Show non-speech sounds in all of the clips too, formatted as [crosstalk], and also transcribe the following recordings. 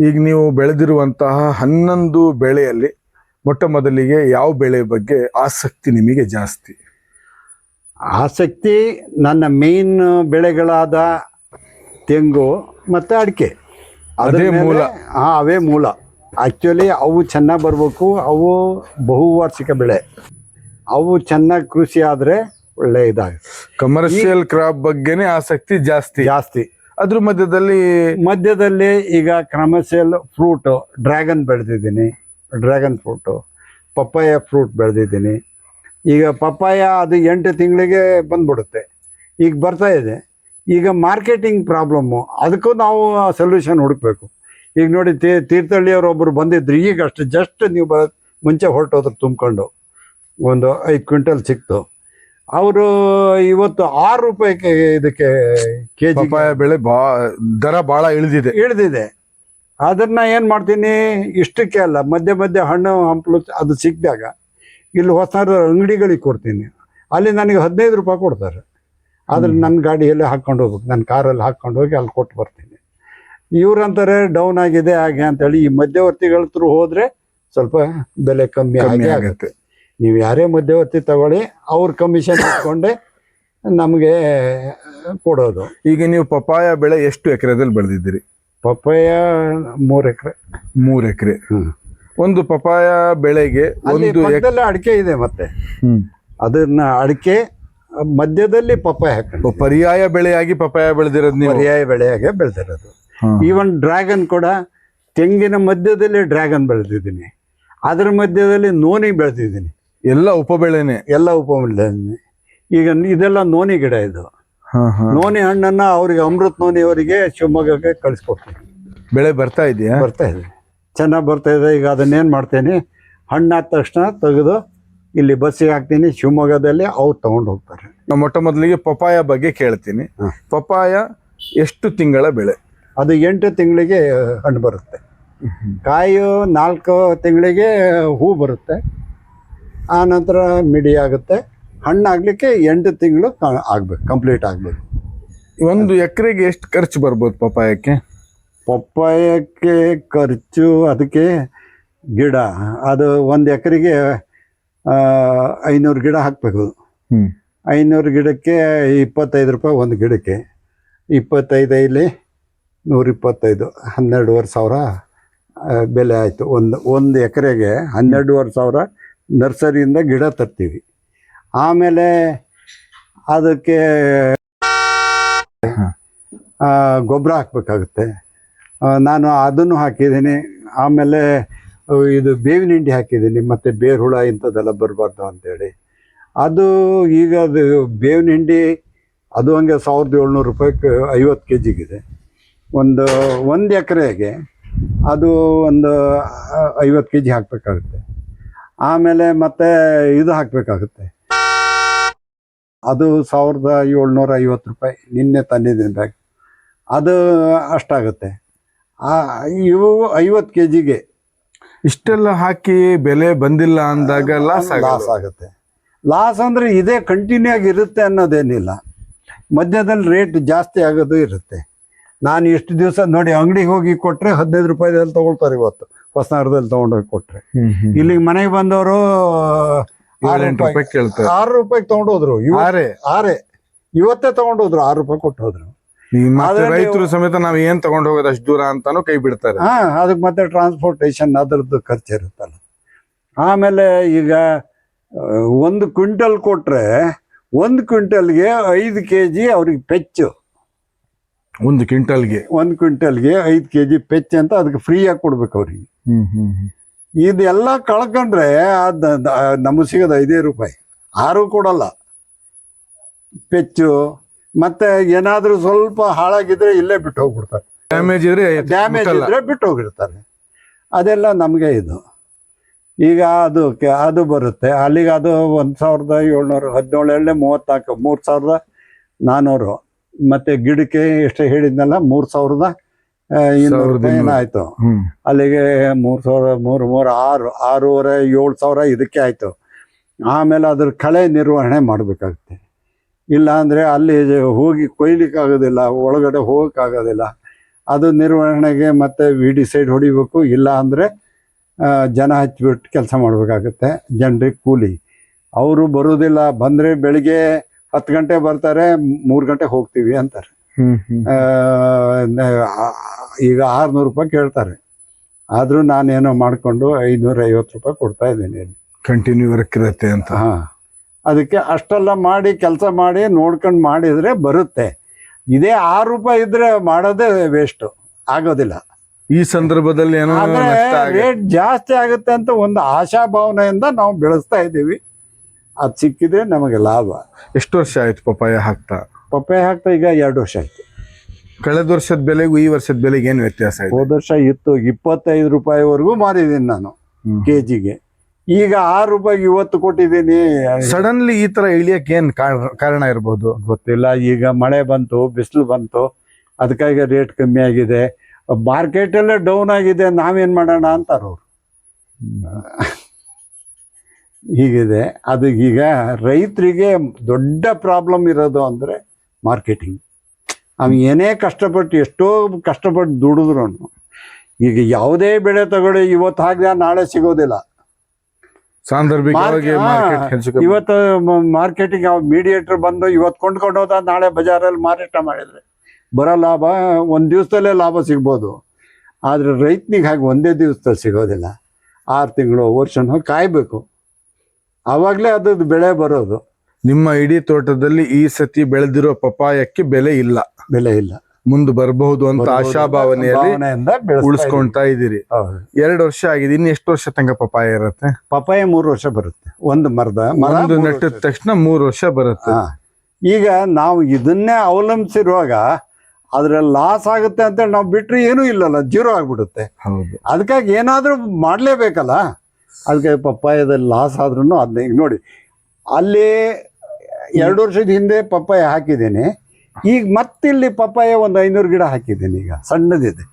ಈಗ ನೀವು ಬೆಳೆದಿರುವಂತಹ ಹನ್ನೊಂದು ಬೆಳೆಯಲ್ಲಿ ಮೊಟ್ಟ ಮೊದಲಿಗೆ ಯಾವ ಬೆಳೆ ಬಗ್ಗೆ ಆಸಕ್ತಿ ನಿಮಗೆ ಜಾಸ್ತಿ? ಆಸಕ್ತಿ ನನ್ನ ಮೇನ್ ಬೆಳೆಗಳಾದ ತೆಂಗು ಮತ್ತು ಅಡಿಕೆ. ಅದೇ ಮೂಲ. ಹಾಂ ಅವೇ ಮೂಲ. ಆ್ಯಕ್ಚುಲಿ ಅವು ಚೆನ್ನಾಗಿ ಬರಬೇಕು ಅವು ಬಹುವಾರ್ಷಿಕ ಬೆಳೆ. ಅವು ಚೆನ್ನಾಗಿ ಕೃಷಿ ಆದರೆ ಒಳ್ಳೆ ಇದಾಗುತ್ತೆ. ಕಮರ್ಷಿಯಲ್ ಕ್ರಾಪ್ ಬಗ್ಗೆನೇ ಆಸಕ್ತಿ ಜಾಸ್ತಿ. ಜಾಸ್ತಿ. ಅದ್ರ ಮಧ್ಯದಲ್ಲಿ ಮಧ್ಯದಲ್ಲಿ ಈಗ ಕ್ರಮಸೆಲ್ ಫ್ರೂಟು, ಡ್ರ್ಯಾಗನ್ ಬೆಳೆದಿದ್ದೀನಿ. ಡ್ರ್ಯಾಗನ್ ಫ್ರೂಟು, ಪಪ್ಪಾಯ ಫ್ರೂಟ್ ಬೆಳೆದಿದ್ದೀನಿ. ಈಗ ಪಪ್ಪಾಯ ಅದು ಎಂಟು ತಿಂಗಳಿಗೆ ಬಂದ್ಬಿಡುತ್ತೆ. ಈಗ ಬರ್ತಾ ಇದೆ. ಈಗ ಮಾರ್ಕೆಟಿಂಗ್ ಪ್ರಾಬ್ಲಮ್ಮು, ಅದಕ್ಕೂ ನಾವು ಸೊಲ್ಯೂಷನ್ ಹುಡುಕ್ಬೇಕು. ಈಗ ನೋಡಿ ತೀ ತೀರ್ಥಹಳ್ಳಿಯವರು ಒಬ್ಬರು ಬಂದಿದ್ರು, ಈಗ ಅಷ್ಟು ಜಸ್ಟ್ ನೀವು ಬ ಮುಂಚೆ ಹೊರಟೋದ್ರು ತುಂಬ್ಕೊಂಡು ಒಂದು ಐದು ಕ್ವಿಂಟಲ್ ಸಿಕ್ತು. ಅವರು ಇವತ್ತು ಆರು ರೂಪಾಯಿಗೆ ಇದಕ್ಕೆ ಕೆ ಜಿ ಪಪಾಯ ಬೆಳೆ ಬಾ ದರ ಬಹಳ ಇಳಿದಿದೆ. ಇಳಿದಿದೆ. ಅದನ್ನ ಏನು ಮಾಡ್ತೀನಿ? ಇಷ್ಟಕ್ಕೆ ಅಲ್ಲ ಮಧ್ಯೆ ಮಧ್ಯೆ ಹಣ್ಣು ಹಂಪಲು ಅದು ಸಿಕ್ಕಿದಾಗ ಇಲ್ಲಿ ಹೊಸ ಅಂಗಡಿಗಳಿಗೆ ಕೊಡ್ತೀನಿ. ಅಲ್ಲಿ ನನಗೆ ಹದಿನೈದು ರೂಪಾಯಿ ಕೊಡ್ತಾರೆ. ಆದ್ರೆ ನನ್ನ ಗಾಡಿಯಲ್ಲೇ ಹಾಕ್ಕೊಂಡು ಹೋಗ್ಬೇಕು. ನನ್ನ ಕಾರಲ್ಲಿ ಹಾಕ್ಕೊಂಡು ಹೋಗಿ ಅಲ್ಲಿ ಕೊಟ್ಟು ಬರ್ತೀನಿ. ಇವ್ರಂತಾರೆ ಡೌನ್ ಆಗಿದೆ ಹಾಗೆ ಅಂತೇಳಿ ಈ ಮಧ್ಯವರ್ತಿಗಳ ತ್ರೂ ಹೋದ್ರೆ ಸ್ವಲ್ಪ ಬೆಲೆ ಕಮ್ಮಿ ಕಮ್ಮಿ ಆಗಿ ಆಗುತ್ತೆ. ಆಗುತ್ತೆ. ನೀವು ಯಾರೇ ಮಧ್ಯವರ್ತಿ ತಗೊಳ್ಳಿ ಅವ್ರ ಕಮಿಷನ್ ಇಟ್ಕೊಂಡೆ ನಮಗೆ ಕೊಡೋದು. ಈಗ ನೀವು ಪಪ್ಪಾಯ ಬೆಳೆ ಎಷ್ಟು ಎಕರೆದಲ್ಲಿ ಬೆಳೆದಿದ್ದೀರಿ? ಪಪ್ಪಾಯ ಮೂರು ಎಕರೆ. ಮೂರು ಎಕರೆ. ಒಂದು ಪಪ್ಪಾಯ ಬೆಳೆಗೆ ಒಂದು ಅಡಿಕೆ ಇದೆ ಮತ್ತೆ. ಅದನ್ನ ಅಡಿಕೆ ಮಧ್ಯದಲ್ಲಿ ಪಪ್ಪಾಯ ಹಾಕೊಂಡು. ಪರ್ಯಾಯ ಬೆಳೆಯಾಗಿ ಪಪ್ಪಾಯ ಬೆಳೆದಿರೋದು ನೀವು? ಪರ್ಯಾಯ ಬೆಳೆಯಾಗಿ ಬೆಳೆದಿರೋದು. ಈವನ್ ಡ್ರ್ಯಾಗನ್ ಕೂಡ ತೆಂಗಿನ ಮಧ್ಯದಲ್ಲಿ ಡ್ರ್ಯಾಗನ್ ಬೆಳೆದಿದ್ದೀನಿ. ಅದರ ಮಧ್ಯದಲ್ಲಿ ನೋನಿ ಬೆಳೆದಿದ್ದೀನಿ. ಎಲ್ಲ ಉಪಬೆಳೆನೆ? ಎಲ್ಲ ಉಪಬೆಳೆನೆ. ಈಗ ಇದೆಲ್ಲ ನೋನಿ ಗಿಡ ಇದು. ನೋನಿ ಹಣ್ಣನ್ನ ಅವರಿಗೆ ಅಮೃತ್ ನೋನಿ ಅವರಿಗೆ ಶಿವಮೊಗ್ಗಕ್ಕೆ ಕಳಿಸ್ಕೊಡ್ತೀನಿ ಬೆಳೆ ಬರ್ತಾ ಇದೆಯಾ? ಬರ್ತಾ ಇದೆ. ಚೆನ್ನಾಗಿ ಬರ್ತಾ ಇದೆ. ಈಗ ಅದನ್ನೇನು ಮಾಡ್ತೀನಿ? ಹಣ್ಣಾದ ತಕ್ಷಣ ತೆಗೆದು ಇಲ್ಲಿ ಬಸ್ಸಿಗೆ ಹಾಕ್ತೀನಿ. ಶಿವಮೊಗ್ಗದಲ್ಲಿ ಅವ್ರು ತಗೊಂಡು ಹೋಗ್ತಾರೆ. ನಾವು ಮೊಟ್ಟ ಮೊದಲಿಗೆ ಪಪಾಯ ಬಗ್ಗೆ ಕೇಳ್ತೀನಿ. ಪಪಾಯ ಎಷ್ಟು ತಿಂಗಳ ಬೆಳೆ? ಅದು ಎಂಟು ತಿಂಗಳಿಗೆ ಹಣ್ಣು ಬರುತ್ತೆ. ಕಾಯು ನಾಲ್ಕು ತಿಂಗಳಿಗೆ ಹೂ ಬರುತ್ತೆ. ಆ ನಂತರ ಮಿಡಿ ಆಗುತ್ತೆ. ಹಣ್ಣಾಗಲಿಕ್ಕೆ ಎಂಟು ತಿಂಗಳು ಆಗಬೇಕು ಕಂಪ್ಲೀಟ್ ಆಗಬೇಕು. ಒಂದು ಎಕರೆಗೆ ಎಷ್ಟು ಖರ್ಚು ಬರ್ಬೋದು ಪಪ್ಪಾಯಕ್ಕೆ? ಪಪ್ಪಾಯಕ್ಕೆ ಖರ್ಚು ಅದಕ್ಕೆ ಗಿಡ ಅದು ಒಂದು ಎಕರೆಗೆ ಐನೂರು ಗಿಡ ಹಾಕಬೇಕು. ಐನೂರು ಗಿಡಕ್ಕೆ ಇಪ್ಪತ್ತೈದು ರೂಪಾಯಿ ಒಂದು ಗಿಡಕ್ಕೆ. ಇಪ್ಪತ್ತೈದು ಇಲ್ಲಿ ನೂರಿಪ್ಪತ್ತೈದು ಹನ್ನೆರಡುವರೆ ಸಾವಿರ ಬೆಲೆ ಆಯಿತು. ಒಂದು ಒಂದು ಎಕರೆಗೆ ಹನ್ನೆರಡುವರೆ ಸಾವಿರ ನರ್ಸರಿಯಿಂದ ಗಿಡ ತರ್ತೀವಿ. ಆಮೇಲೆ ಅದಕ್ಕೆ ಗೊಬ್ಬರ ಹಾಕಬೇಕಾಗುತ್ತೆ. ನಾನು ಅದನ್ನು ಹಾಕಿದ್ದೀನಿ. ಆಮೇಲೆ ಇದು ಬೇವಿನ ಹಿಂಡಿ ಹಾಕಿದ್ದೀನಿ. ಮತ್ತು ಬೇರು ಹುಳ ಇಂಥದ್ದೆಲ್ಲ ಬರಬಾರ್ದು ಅಂತೇಳಿ. ಅದು ಈಗ ಅದು ಬೇವಿನ ಹಿಂಡಿ ಅದು ಹಂಗೆ ಸಾವಿರದ ಏಳ್ನೂರು ರೂಪಾಯಿ ಐವತ್ತು ಕೆ ಜಿಗಿದೆ ಒಂದು ಒಂದು ಎಕರೆಗೆ ಅದು ಒಂದು ಐವತ್ತು ಕೆ ಜಿ ಹಾಕಬೇಕಾಗುತ್ತೆ. ಆಮೇಲೆ ಮತ್ತೆ ಇದು ಹಾಕಬೇಕಾಗುತ್ತೆ. ಅದು ಸಾವಿರದ ಏಳ್ನೂರ ಐವತ್ತು ರೂಪಾಯಿ ನಿನ್ನೆ ತಂದಿದ್ದೀನಿ ಬ್ಯಾಗ್ ಅದು ಅಷ್ಟಾಗುತ್ತೆ. ಇವು ಐವತ್ತು ಕೆ ಜಿಗೆ ಇಷ್ಟೆಲ್ಲ ಹಾಕಿ ಬೆಲೆ ಬಂದಿಲ್ಲ ಅಂದಾಗ ಲಾಸ್ ಲಾಸ್ ಆಗುತ್ತೆ. ಲಾಸ್ ಅಂದರೆ ಇದೇ ಕಂಟಿನ್ಯೂ ಆಗಿ ಇರುತ್ತೆ ಅನ್ನೋದೇನಿಲ್ಲ. ಮಧ್ಯದಲ್ಲಿ ರೇಟ್ ಜಾಸ್ತಿ ಆಗೋದು ಇರುತ್ತೆ. ನಾನು ಎಷ್ಟು ದಿವಸ ನೋಡಿ ಅಂಗಡಿಗೆ ಹೋಗಿ ಕೊಟ್ಟರೆ ಹದಿನೈದು ರೂಪಾಯಿದಲ್ಲಿ ತೊಗೊಳ್ತಾರೆ ಇವತ್ತು. ಹೊಸನಗರದಲ್ಲಿ ತೊಗೊಂಡೋಗಿ ಕೊಟ್ಟರೆ ಇಲ್ಲಿಗೆ ಮನೆಗೆ ಬಂದವರು ಆರು ರೂಪಾಯಿಗೆ ತೊಗೊಂಡೋದ್ರು ಆರೆ. ಆರೆ. ಇವತ್ತೇ ತೊಗೊಂಡೋದ್ರು ಆರು ರೂಪಾಯಿ ಕೊಟ್ಟು ಹೋದ್ರು. ರೈತರು ಸಮೇತ ನಾವ್ ಏನ್ ತಗೊಂಡ್ ಹೋಗೋದು ಅಷ್ಟು ದೂರ ಅಂತಾನು ಕೈ ಬಿಡ್ತಾರೆ. ಹಾ ಅದಕ್ಕೆ ಮತ್ತೆ ಟ್ರಾನ್ಸ್ಪೋರ್ಟೇಶನ್ ಅದರದ್ದು ಖರ್ಚು ಇರುತ್ತಲ್ಲ. ಆಮೇಲೆ ಈಗ ಒಂದು ಕ್ವಿಂಟಲ್ ಕೊಟ್ರೆ ಒಂದು ಕ್ವಿಂಟಲ್ಗೆ ಐದು ಕೆ ಜಿ ಅವ್ರಿಗೆ ಪೆಚ್ಚು. ಒಂದು ಕ್ವಿಂಟಲ್ಗೆ? ಒಂದು ಕ್ವಿಂಟಲ್ಗೆ ಐದು ಕೆ ಜಿ ಪೆಚ್ ಅಂತ ಅದಕ್ಕೆ ಫ್ರೀಯಾಗಿ ಕೊಡ್ಬೇಕು ಅವ್ರಿಗೆ. ಹ್ಮ್ ಹ್ಮ್ ಹ್ಮ್. ಇದೆಲ್ಲ ಕಳ್ಕೊಂಡ್ರೆ ಅದು ನಮಗೆ ಸಿಗೋದು ಐದೇ ರೂಪಾಯಿ. ಆರು ಕೊಡಲ್ಲ. ಪೆಚ್ಚು ಮತ್ತೆ ಏನಾದರೂ ಸ್ವಲ್ಪ ಹಾಳಾಗಿದ್ರೆ ಇಲ್ಲೇ ಬಿಟ್ಟು ಹೋಗ್ಬಿಡ್ತಾರೆ. ಡ್ಯಾಮೇಜ್ ಇದ್ರೆ ಡ್ಯಾಮೇಜ್ ಮುಟ್ಟಲ್ಲ. ಇದ್ರೆ ಬಿಟ್ಟು ಹೋಗಿರ್ತಾರೆ. ಅದೆಲ್ಲ ನಮಗೆ ಇದು. ಈಗ ಅದು ಕೆ- ಅದು ಬರುತ್ತೆ. ಅಲ್ಲಿಗೆ ಅದು ಒಂದು ಸಾವಿರದ ಏಳ್ನೂರು ಹದಿನೇಳು ಮೂವತ್ನಾಲ್ಕು ಮೂರು ಸಾವಿರದ ನಾನ್ನೂರು ಮತ್ತೆ ಗಿಡಕ್ಕೆ ಎಷ್ಟೇ ಹೇಳಿದ್ನಲ್ಲ ಮೂರ್ ಸಾವಿರದ ಇನ್ನೂರು ರೂಪಾಯಿ ಇನ್ನೂರು. ಅಲ್ಲಿಗೆ ಮೂರ್ ಸಾವಿರ ಮೂರು ಮೂರು ಆರು ಆರೂವರೆ ಏಳು ಸಾವಿರ ಇದಕ್ಕೆ ಆಯ್ತು. ಆಮೇಲೆ ಅದ್ರ ಕಳೆ ನಿರ್ವಹಣೆ ಮಾಡಬೇಕಾಗುತ್ತೆ. ಇಲ್ಲ ಅಂದರೆ ಅಲ್ಲಿ ಹೋಗಿ ಕೊಯ್ಲಿಕ್ಕಾಗೋದಿಲ್ಲ ಒಳಗಡೆ ಹೋಗೋಕ್ಕಾಗೋದಿಲ್ಲ. ಅದು ನಿರ್ವಹಣೆಗೆ ಮತ್ತೆ ವಿ ವಿಡಿಸೈಡ್ ಹೊಡಿಬೇಕು ಇಲ್ಲ ಅಂದರೆ ಜನ ಹಚ್ಚಿಬಿಟ್ಟು ಕೆಲಸ ಮಾಡಬೇಕಾಗುತ್ತೆ ಜನರಿಗೆ ಕೂಲಿ. ಅವರು ಬರೋದಿಲ್ಲ ಬಂದರೆ ಬೆಳಿಗ್ಗೆ ಹತ್ತು ಗಂಟೆ ಬರ್ತಾರೆ ಮೂರು ಗಂಟೆ ಹೋಗ್ತೀವಿ ಅಂತಾರೆ. ಈಗ ಆರುನೂರು ರೂಪಾಯಿ ಕೇಳ್ತಾರೆ. ಆದರೂ ನಾನೇನೋ ಮಾಡಿಕೊಂಡು ಐನೂರ ಐವತ್ತು ರೂಪಾಯಿ ಕೊಡ್ತಾ ಇದ್ದೀನಿ ಕಂಟಿನ್ಯೂ ವರ್ಕ್ ಇರುತ್ತೆ ಅಂತ. ಹಾ. ಅದಕ್ಕೆ ಅಷ್ಟೆಲ್ಲ ಮಾಡಿ ಕೆಲಸ ಮಾಡಿ ನೋಡ್ಕೊಂಡು ಮಾಡಿದ್ರೆ ಬರುತ್ತೆ. ಇದೇ ಆರು ರೂಪಾಯಿ ಇದ್ರೆ ಮಾಡೋದೇ ವೇಸ್ಟ್ ಆಗೋದಿಲ್ಲ. ಈ ಸಂದರ್ಭದಲ್ಲಿ ಏನೋ ರೇಟ್ ಜಾಸ್ತಿ ಆಗುತ್ತೆ ಅಂತ ಒಂದು ಆಶಾಭಾವನೆಯಿಂದ ನಾವು ಬೆಳೆಸ್ತಾ ಇದ್ದೀವಿ. ಅದು ಸಿಕ್ಕಿದ್ರೆ ನಮಗೆ ಲಾಭ. ಎಷ್ಟು ವರ್ಷ ಆಯ್ತು ಪಪ್ಪಾಯ ಹಾಕ್ತಾ? ಪಪ್ಪಾಯ ಹಾಕ್ತಾ ಈಗ ಎರಡು ವರ್ಷ ಆಯ್ತು. ಕಳೆದ ವರ್ಷದ ಬೆಲೆಗೂ ಈ ವರ್ಷದ ಬೆಲೆಗೆ ಏನು ವ್ಯತ್ಯಾಸ ಇದೆ? ಹೋದ ವರ್ಷ ಇತ್ತು ಇಪ್ಪತ್ತೈದು ರೂಪಾಯಿವರೆಗೂ ಮಾರಿದ್ದೀನಿ ನಾನು. ಕೆ ಜಿಗೆ ಈಗ ಆರು ರೂಪಾಯಿಗೆ ಇವತ್ತು ಕೊಟ್ಟಿದ್ದೀನಿ. ಸಡನ್ಲಿ ಈ ತರ ಇಳಿಯಕ್ಕೆ ಏನು ಕಾರಣ- ಕಾರಣ ಇರ್ಬೋದು? ಗೊತ್ತಿಲ್ಲ. ಈಗ ಮಳೆ ಬಂತು ಬಿಸಿಲು ಬಂತು. ಅದಕ್ಕಾಗಿ ರೇಟ್ ಕಮ್ಮಿ ಆಗಿದೆ. ಮಾರ್ಕೆಟಲ್ಲೇ ಡೌನ್ ಆಗಿದೆ. ನಾವೇನು ಮಾಡೋಣ ಅಂತಾರೆ ಅವರು ಹೀಗಿದೆ. ಅದು ಈಗ ರೈತರಿಗೆ ದೊಡ್ಡ ಪ್ರಾಬ್ಲಮ್ ಇರೋದು ಅಂದರೆ ಮಾರ್ಕೆಟಿಂಗ್ ಅವ್ನು ಏನೇ ಕಷ್ಟಪಟ್ಟು ಎಷ್ಟೋ ಕಷ್ಟಪಟ್ಟು ದುಡಿದ್ರು ಈಗ ಯಾವುದೇ ಬೆಳೆ ತಗೊಳ್ಳಿ ಇವತ್ತು ಹಾಕಿದ ನಾಳೆ ಸಿಗೋದಿಲ್ಲ. ಸಾಂದರ್ಭಿಕವಾಗಿ ಇವತ್ತು ಮಾರ್ಕೆಟಿಂಗ್ ಮೀಡಿಯೇಟರ್ ಬಂದು ಇವತ್ತು ಕೊಂಡ್ಕೊಂಡು ಹೋದ ನಾಳೆ ಬಜಾರಲ್ಲಿ ಮಾರಾಟ ಮಾಡಿದ್ರೆ ಬರೋ ಲಾಭ ಒಂದು ದಿವಸದಲ್ಲೇ ಲಾಭ ಸಿಗ್ಬೋದು. ಆದರೆ ರೈತನಿಗೆ ಹಾಗೆ ಒಂದೇ ದಿವಸದಲ್ಲಿ ಸಿಗೋದಿಲ್ಲ. ಆರು ತಿಂಗಳು ವರ್ಷನೂ ಕಾಯಬೇಕು. ಆವಾಗಲೇ ಅದು ಬೆಳೆ ಬರೋದು. ನಿಮ್ಮ ಇಡೀ ತೋಟದಲ್ಲಿ ಈ ಸತಿ ಬೆಳೆದಿರೋ ಪಪಾಯಕ್ಕೆ ಬೆಲೆ ಇಲ್ಲ. ಬೆಲೆ ಇಲ್ಲ. ಮುಂದೆ ಬರಬಹುದು ಅಂತ ಆಶಾಭಾವನೆ ಆಶಾಭಾವನೆಯಲ್ಲಿ ಉಳಿಸ್ಕೊಂತಾ ಇದೀರಿ ಇದ್ದೀವಿ. ಎರಡು ವರ್ಷ ಆಗಿದೆ. ಇನ್ನು ಎಷ್ಟು ವರ್ಷ ತನಕ ಪಪಾಯ ಇರುತ್ತೆ? ಪಪಾಯ ಮೂರು ವರ್ಷ ಬರುತ್ತೆ. ಒಂದು ಮರದ ಮರ ಒಂದು ಮೂರು ನೆಟ್ಟಿದ ತಕ್ಷಣ ಮೂರು ವರ್ಷ ಬರುತ್ತೆ. ಈಗ ನಾವು ಇದನ್ನೇ ಅವಲಂಬಿಸಿರುವಾಗ ಅದ್ರಲ್ಲಿ ಲಾಸ್ ಆಗುತ್ತೆ ಅಂತ ನಾವು ಬಿಟ್ರೆ ಏನೂ ಇಲ್ಲಲ್ಲ. ಜೀರೋ ಆಗ್ಬಿಡುತ್ತೆ. ಹೌದು. ಅದಕ್ಕಾಗಿ ಏನಾದರೂ ಮಾಡಲೇಬೇಕಲ್ಲ? ಅದಕ್ಕೆ ಪಪ್ಪಾಯದಲ್ಲಿ ಲಾಸ್ ಆದ್ರೂ ಅದನ್ನ ಈಗ ನೋಡಿ ಅಲ್ಲಿ ಎರಡು ವರ್ಷದ ಹಿಂದೆ ಪಪ್ಪಾಯ ಹಾಕಿದ್ದೇನೆ. ಈಗ ಮತ್ತಿಲ್ಲಿ ಪಪ್ಪಾಯ ಒಂದು ಐನೂರು ಗಿಡ ಹಾಕಿದ್ದೇನೆ ಈಗ ಸಣ್ಣದಿದೆ.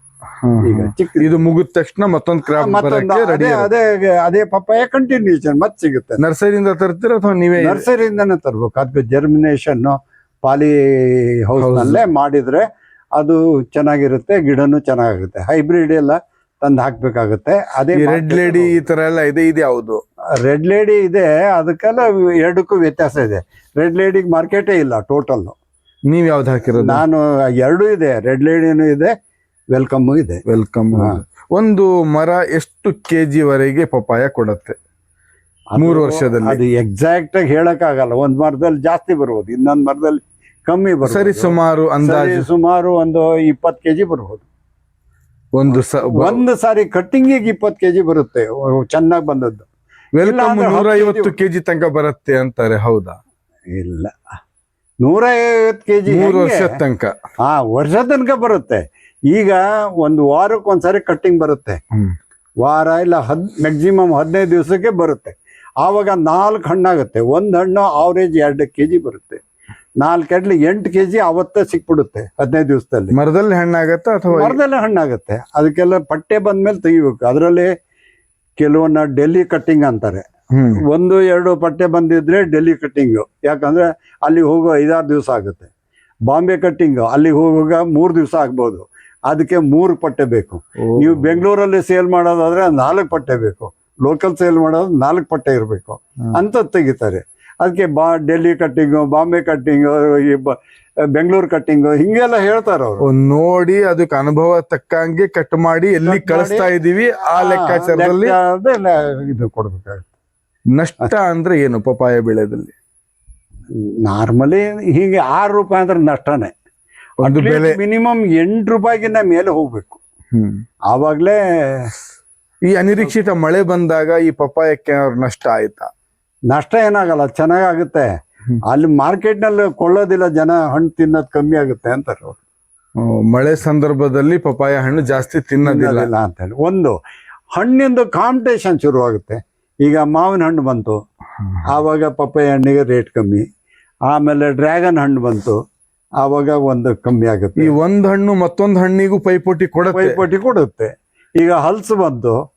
ಈಗ. ಚಿಕ್ಕ ಇದು ಮುಗಿದ ತಕ್ಷಣ ಮತ್ತೊಂದು ಕ್ರಾಪ್ ಮತ್ತೊಂದು ಅದೇ ಅದೇ ಅದೇ ಪಪ್ಪಾಯ ಕಂಟಿನ್ಯೂಷನ್ ಮತ್ತೆ ಸಿಗುತ್ತೆ. ನರ್ಸರಿಯಿಂದ ತರ್ತೀರ ಅಥವಾ ನೀವೇ ನರ್ಸರಿಯಿಂದನೇ ತರ್ಬೇಕು. ಅದಕ್ಕೆ ಜರ್ಮಿನೇಷನ್ ಪಾಲಿ ಹೌಸ್ ಅಲ್ಲೇ ಮಾಡಿದ್ರೆ ಅದು ಚೆನ್ನಾಗಿರುತ್ತೆ ಗಿಡನೂ ಚೆನ್ನಾಗಿರುತ್ತೆ. ಹೈಬ್ರಿಡ್ ಎಲ್ಲ ತಂದು ಹಾಕ್ಬೇಕಾಗುತ್ತೆ. ಅದೇ ರೆಡ್ ಲೇಡಿ ಈ ತರ ಎಲ್ಲ ಇದೆ ಇದು ಯಾವುದು? ರೆಡ್ ಲೇಡಿ ಇದೆ ಅದಕ್ಕೆಲ್ಲ ಎರಡಕ್ಕೂ ವ್ಯತ್ಯಾಸ ಇದೆ. ರೆಡ್ ಲೇಡಿಗೆ ಮಾರ್ಕೆಟೇ ಇಲ್ಲ ಟೋಟಲ್ ನೀವ್ ಯಾವ್ದು ಹಾಕಿರೋದು? ನಾನು ಎರಡೂ ಇದೆ ರೆಡ್ ಲೇಡಿನೂ ಇದೆ ವೆಲ್ಕಮ್ ಇದೆ. ವೆಲ್ಕಮ್. ಒಂದು ಮರ ಎಷ್ಟು ಕೆಜಿ ವರೆಗೆ ಪಪಾಯ ಕೊಡತ್ತೆ ಮೂರು ವರ್ಷದಲ್ಲಿ. ಅದು ಎಕ್ಸಾಕ್ಟ್ ಆಗಿ ಹೇಳಕ್ಕಾಗಲ್ಲ. ಒಂದ್ ಮರದಲ್ಲಿ ಜಾಸ್ತಿ ಬರ್ಬೋದು ಇನ್ನೊಂದ್ ಮರದಲ್ಲಿ ಕಮ್ಮಿ ಬರ್ಬೋದು. ಸರಿ ಸುಮಾರು ಅಂದಾಜು. ಸುಮಾರು ಒಂದು ಇಪ್ಪತ್ತು ಕೆಜಿ ಬರ್ಬೋದು. ಒಂದು ಒಂದು ಸಾರಿ ಕಟ್ಟಿಂಗಿಗೆ ಇಪ್ಪತ್ತು ಕೆಜಿ ಬರುತ್ತೆ ಚೆನ್ನಾಗಿ ಬಂದದ್ದು. ವೆಲ್ಕಮ್ ನೂರ ಐವತ್ತು ಕೆಜಿ ತನಕ ಬರುತ್ತೆ ಅಂತಾರೆ ಹೌದಾ? ಇಲ್ಲ. ನೂರ ಐವತ್ತು ಕೆಜಿ ಮೂರು ವರ್ಷ ತನಕ. ಹಾ ವರ್ಷ ತನಕ ಬರುತ್ತೆ. ಈಗ ಒಂದು ವಾರಕ್ಕೆ ಒಂದ್ಸಾರಿ ಕಟ್ಟಿಂಗ್ ಬರುತ್ತೆ. ವಾರ ಇಲ್ಲ ಹದ್ ಮ್ಯಾಕ್ಸಿಮಮ್ ಹದಿನೈದು ದಿವಸಕ್ಕೆ ಬರುತ್ತೆ. ಆವಾಗ ನಾಲ್ಕು ಹಣ್ಣಾಗುತ್ತೆ. ಒಂದು ಹಣ್ಣು ಆವ್ರೇಜ್ ಎರಡು ಕೆಜಿ ಬರುತ್ತೆ. ನಾಲ್ಕು ಎಡ್ಲಿ ಎಂಟು ಕೆ ಜಿ ಅವತ್ತೇ ಸಿಕ್ಬಿಡುತ್ತೆ ಹದಿನೈದು ದಿವಸದಲ್ಲಿ. ಮರದಲ್ಲಿ ಹಣ್ಣಾಗತ್ತೆ ಅಥವಾ ಮರದಲ್ಲೇ ಹಣ್ಣಾಗುತ್ತೆ. ಅದಕ್ಕೆಲ್ಲ ಪಟ್ಟೆ ಬಂದ್ಮೇಲೆ ತೆಗಿಬೇಕು. ಅದರಲ್ಲಿ ಕೆಲವನ್ನ ಡೆಲ್ಲಿ ಕಟ್ಟಿಂಗ್ ಅಂತಾರೆ. ಒಂದು ಎರಡು ಪಟ್ಟೆ ಬಂದಿದ್ರೆ ಡೆಲ್ಲಿ ಕಟ್ಟಿಂಗು. ಯಾಕಂದ್ರೆ ಅಲ್ಲಿ ಹೋಗೋ ಐದಾರು ದಿವಸ ಆಗುತ್ತೆ. ಬಾಂಬೆ ಕಟ್ಟಿಂಗು ಅಲ್ಲಿ ಹೋಗುವಾಗ ಮೂರು ದಿವಸ ಆಗ್ಬೋದು. ಅದಕ್ಕೆ ಮೂರು ಪಟ್ಟೆ ಬೇಕು. ನೀವು ಬೆಂಗಳೂರಲ್ಲಿ ಸೇಲ್ ಮಾಡೋದಾದ್ರೆ ನಾಲ್ಕು ಪಟ್ಟೆ ಬೇಕು. ಲೋಕಲ್ ಸೇಲ್ ಮಾಡೋದು ನಾಲ್ಕು ಪಟ್ಟೆ ಇರಬೇಕು. ಅಂತ ತೆಗಿತಾರೆ. ಅದಕ್ಕೆ ಬಾ ಡೆಲ್ಲಿ ಕಟ್ಟಿಂಗು ಬಾಂಬೆ ಕಟ್ಟಿಂಗು ಈ ಬ- ಬೆಂಗಳೂರು ಕಟ್ಟಿಂಗು ಹಿಂಗೆಲ್ಲ ಹೇಳ್ತಾರೆ ಅವರು. ನೋಡಿ ಅದಕ್ಕೆ ಅನುಭವ ತಕ್ಕಂಗೆ ಕಟ್ ಮಾಡಿ ಎಲ್ಲಿ ಕಳಿಸ್ತಾ ಇದೀವಿ ಆ ಲೆಕ್ಕಾಚಾರದಲ್ಲಿ ಇದು ಕೊಡ್ಬೇಕಾಗುತ್ತೆ. ನಷ್ಟ ಅಂದ್ರೆ ಏನು ಪಪಾಯ ಬೆಳೆದಲ್ಲಿ? ನಾರ್ಮಲಿ ಹೀಗೆ ಆರು ರೂಪಾಯಿ ಅಂದ್ರೆ ನಷ್ಟನೇ. ಒಂದು ಬೆಲೆ ಮಿನಿಮಮ್ ಎಂಟು ರೂಪಾಯಿಗಿಂತ ಮೇಲೆ ಹೋಗ್ಬೇಕು. ಹ್ಮ್. ಆವಾಗಲೇ ಈ ಅನಿರೀಕ್ಷಿತ ಮಳೆ ಬಂದಾಗ ಈ ಪಪಾಯಕ್ಕೆ ಅವ್ರ ನಷ್ಟ ಆಯ್ತಾ? ನಷ್ಟ ಏನಾಗಲ್ಲ ಚೆನ್ನಾಗಾಗುತ್ತೆ. ಅಲ್ಲಿ ಮಾರ್ಕೆಟ್ನಲ್ಲಿ ಕೊಳ್ಳೋದಿಲ್ಲ ಜನ ಹಣ್ಣು ತಿನ್ನೋದು ಕಮ್ಮಿ ಆಗುತ್ತೆ ಅಂತಾರೆ ಅವ್ರು. ಮಳೆ ಸಂದರ್ಭದಲ್ಲಿ ಪಪಾಯ ಹಣ್ಣು ಜಾಸ್ತಿ ತಿನ್ನೋದಿಲ್ಲ. ಅಂತ ಹೇಳಿ. ಒಂದು ಹಣ್ಣಿಂದು ಕಾಂಪಿಟೇಷನ್ ಶುರುವಾಗುತ್ತೆ. ಈಗ ಮಾವಿನ ಹಣ್ಣು ಬಂತು. ಆವಾಗ ಪಪ್ಪಾಯ ಹಣ್ಣಿಗೆ ರೇಟ್ ಕಮ್ಮಿ. ಆಮೇಲೆ ಡ್ರ್ಯಾಗನ್ ಹಣ್ಣು ಬಂತು. ಆವಾಗ ಒಂದು ಕಮ್ಮಿ ಆಗುತ್ತೆ. ಈ ಒಂದು ಹಣ್ಣು ಮತ್ತೊಂದು ಹಣ್ಣಿಗೂ ಪೈಪೋಟಿ ಕೊಡ ಪೈಪೋಟಿ ಕೊಡುತ್ತೆ. ಈಗ ಹಲ್ಸು ಬಂತು.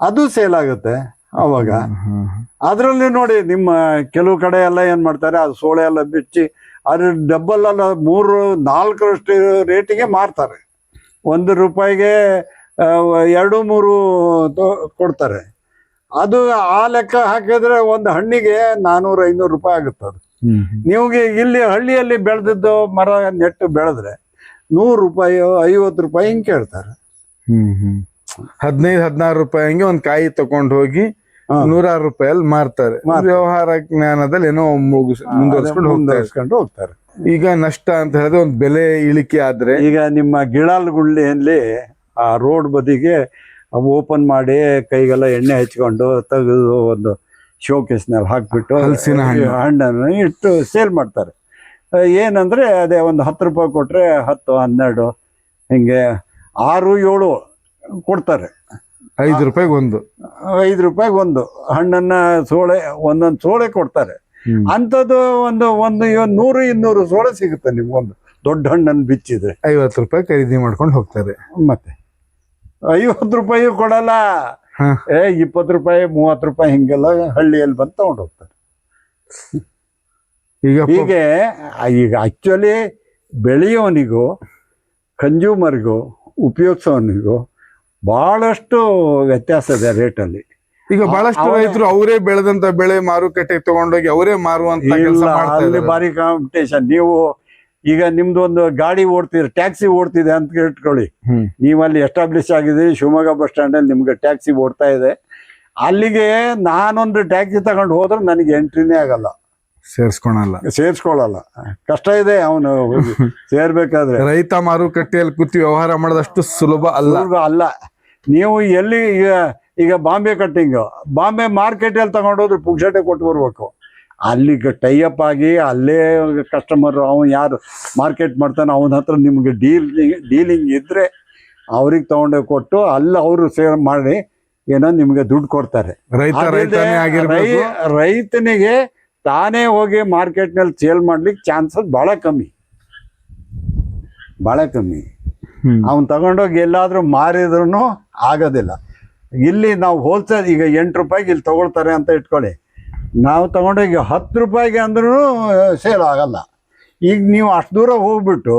ಅದು ಸೇಲ್ ಆಗುತ್ತೆ ಅವಾಗ. ಹ್ಮ್. ಅದರಲ್ಲಿ ನೋಡಿ ನಿಮ್ಮ ಕೆಲವು ಕಡೆ ಎಲ್ಲ ಏನು ಮಾಡ್ತಾರೆ ಅದು ಸೋಳೆ ಎಲ್ಲ ಬಿಚ್ಚಿ ಅದ್ರ ಡಬ್ಬಲ್ ಅಲ್ಲ ಮೂರು ನಾಲ್ಕರಷ್ಟು ರೇಟಿಗೆ ಮಾರ್ತಾರೆ. ಒಂದು ರೂಪಾಯಿಗೆ ಎರಡು ಮೂರು ಕೊಡ್ತಾರೆ. ಅದು ಆ ಲೆಕ್ಕ ಹಾಕಿದ್ರೆ ಒಂದು ಹಣ್ಣಿಗೆ ನಾನೂರು ಐನೂರು ರೂಪಾಯಿ ಆಗುತ್ತೆ ಅದು. ನಿಮಗೆ ಇಲ್ಲಿ ಹಳ್ಳಿಯಲ್ಲಿ ಬೆಳೆದಿದ್ದು ಮರ ನೆಟ್ಟು ಬೆಳೆದ್ರೆ ನೂರು ರೂಪಾಯಿ ಐವತ್ತು ರೂಪಾಯಿ ಹಿಂಗೆ ಕೇಳ್ತಾರೆ. ಹ್ಮ್ ಹ್ಮ್. ಹದಿನೈದು ಹದಿನಾರು ರೂಪಾಯಿ ಹಂಗೆ ಒಂದು ಕಾಯಿ ತಗೊಂಡು ಹೋಗಿ. ನೂರಾರು ರೂಪಾಯಲ್ಲಿ ಮಾರ್ತಾರೆ. ವ್ಯವಹಾರ ಜ್ಞಾನದಲ್ಲಿ ಏನೋ ಮುಗಿಸ್ ಮುಂದುವರ್ಸ್ಕೊಂಡು ಹೋಗ್ತಾರೆ. ಹೋಗ್ತಾರೆ. ಈಗ ನಷ್ಟ ಅಂತ ಹೇಳಿದ್ರೆ ಒಂದು ಬೆಲೆ ಇಳಿಕೆ ಆದ್ರೆ ಈಗ ನಿಮ್ಮ ಗಿಳಾಲ್ ಗುಳ್ಳಿಯಲ್ಲಿ ಆ ರೋಡ್ ಬದಿಗೆ ಓಪನ್ ಮಾಡಿ ಕೈಗೆಲ್ಲ ಎಣ್ಣೆ ಹಚ್ಕೊಂಡು ತೆಗೆದು ಒಂದು ಶೋಕೇಸ್ನಲ್ಲಿ ಹಾಕ್ಬಿಟ್ಟು ಹಲಸಿನ ಹಣ್ಣು. ಹಣ್ಣನ್ನು ಇಟ್ಟು ಸೇಲ್ ಮಾಡ್ತಾರೆ. ಏನಂದ್ರೆ ಅದೇ ಒಂದು ಹತ್ತು ರೂಪಾಯಿ ಕೊಟ್ರೆ ಹತ್ತು ಹನ್ನೆರಡು ಹಿಂಗೆ ಆರು ಏಳು ಕೊಡ್ತಾರೆ. ಐದು ರೂಪಾಯಿಗೆ ಒಂದು. ಐದು ರೂಪಾಯಿಗೆ ಒಂದು. ಹಣ್ಣನ್ನ ಸೋಳೆ ಒಂದೊಂದು ಸೋಳೆ ಕೊಡ್ತಾರೆ. ಅಂಥದ್ದು ಒಂದು ಒಂದು ನೂರು ಇನ್ನೂರು ಸೋಳೆ ಸಿಗುತ್ತೆ ನಿಮ್ಗೊಂದು ದೊಡ್ಡ ಹಣ್ಣನ್ನು ಬಿಚ್ಚಿದ್ರೆ. ಐವತ್ತು ರೂಪಾಯಿ ಖರೀದಿ ಮಾಡ್ಕೊಂಡು ಹೋಗ್ತಾರೆ. ಮತ್ತೆ. ಐವತ್ತು ರೂಪಾಯಿ ಕೊಡಲ್ಲ. ಏ ಇಪ್ಪತ್ತು ರೂಪಾಯಿ ಮೂವತ್ತು ರೂಪಾಯಿ ಹಿಂಗೆಲ್ಲ ಹಳ್ಳಿಯಲ್ಲಿ ಬಂದು ತಗೊಂಡು ಹೋಗ್ತಾರೆ. ಈಗ ಹೀಗೆ ಈಗ ಆಕ್ಚುಲಿ ಬೆಳೆಯೋನಿಗೂ ಕನ್ಸ್ಯೂಮರ್ಗೂ ಉಪಯೋಗಿಸೋನಿಗೂ ಬಹಳಷ್ಟು ವ್ಯತ್ಯಾಸ ಇದೆ ರೇಟಲ್ಲಿ ಈಗ ಬಹಳಷ್ಟು ರೈತರು ಅವರೇ ಬೆಳೆದಂತ ಬೆಳೆ ಮಾರುಕಟ್ಟೆಗೆ ತಗೊಂಡೋಗಿ ಅವರೇ ಮಾರುವಂತ ಕೆಲಸ ಅಲ್ಲಿ. ಭಾರಿ ಕಾಂಪಿಟೇಷನ್ ನೀವು ಈಗ ನಿಮ್ದು ಒಂದು ಗಾಡಿ ಓಡ್ತಿದ್ರೆ ಟ್ಯಾಕ್ಸಿ ಓಡ್ತಿದೆ ಅಂತ ಇಟ್ಕೊಳ್ಳಿ ನೀವಲ್ಲಿ ನೀವು ಅಲ್ಲಿ ಎಸ್ಟಾಬ್ಲಿಷ್ ಆಗಿದ್ದೀರಿ ಶಿವಮೊಗ್ಗ ಬಸ್ ಸ್ಟ್ಯಾಂಡ್ ಅಲ್ಲಿ ನಿಮ್ಗೆ ಟ್ಯಾಕ್ಸಿ ಓಡ್ತಾ ಇದೆ. ಅಲ್ಲಿಗೆ ನಾನೊಂದು ಟ್ಯಾಕ್ಸಿ ತಗೊಂಡು ಹೋದ್ರೆ ನನಗೆ ಎಂಟ್ರಿನೇ ಆಗಲ್ಲ. ಸೇರ್ಸ್ಕೊಳಲ್ಲ. ಸೇರ್ಸ್ಕೊಳಲ್ಲ. ಕಷ್ಟ ಇದೆ ಅವನು [laughs] ಸೇರ್ಬೇಕಾದ್ರೆ. ರೈತ ಮಾರುಕಟ್ಟೆಯಲ್ಲಿ ಕೂತಿ ವ್ಯವಹಾರ ಮಾಡೋದಷ್ಟು ಸುಲಭ ಅಲ್ಲ. ಅಲ್ಲ. ನೀವು ಎಲ್ಲಿ ಈಗ ಈಗ ಬಾಂಬೆ ಕಟ್ಟಿಂಗ್ ಬಾಂಬೆ ಮಾರ್ಕೆಟಲ್ಲಿ ತಗೊಂಡೋದ್ರೆ ಪುಕ್ಷಟೆ ಕೊಟ್ಟು ಬರ್ಬೇಕು. ಅಲ್ಲಿಗೆ ಟೈಅಪ್ ಆಗಿ ಅಲ್ಲೇ ಕಸ್ಟಮರ್ ಅವನು ಯಾರು ಮಾರ್ಕೆಟ್ ಮಾಡ್ತಾನೆ ಅವನ ಹತ್ರ ನಿಮ್ಗೆ ಡೀಲ್ ಡೀಲಿಂಗ್ ಇದ್ರೆ ಅವ್ರಿಗೆ ತಗೊಂಡು ಕೊಟ್ಟು ಅಲ್ಲಿ ಅವರು ಸೇರ್ ಮಾಡಿ ಏನೋ ನಿಮಗೆ ದುಡ್ಡು ಕೊಡ್ತಾರೆ. ರೈತನಿಗೆ ತಾನೇ ಹೋಗಿ ಮಾರ್ಕೆಟ್ನಲ್ಲಿ ಸೇಲ್ ಮಾಡ್ಲಿಕ್ಕೆ ಚಾನ್ಸಸ್ ಬಹಳ ಕಮ್ಮಿ. ಬಹಳ ಕಮ್ಮಿ. ಅವ್ನು ತಗೊಂಡೋಗಿ ಎಲ್ಲಾದರೂ ಮಾರಿದ್ರು ಆಗೋದಿಲ್ಲ. ಇಲ್ಲಿ ನಾವು ಹೋಲ್ಸೇಲ್ ಈಗ ಎಂಟು ರೂಪಾಯಿಗೆ ಇಲ್ಲಿ ತಗೊಳ್ತಾರೆ ಅಂತ ಇಟ್ಕೊಳ್ಳಿ. ನಾವು ತಗೊಂಡೋಗಿ ಹತ್ತು ರೂಪಾಯಿಗೆ ಅಂದ್ರೂ ಸೇಲ್ ಆಗಲ್ಲ. ಈಗ ನೀವು ಅಷ್ಟು ದೂರ ಹೋಗ್ಬಿಟ್ಟು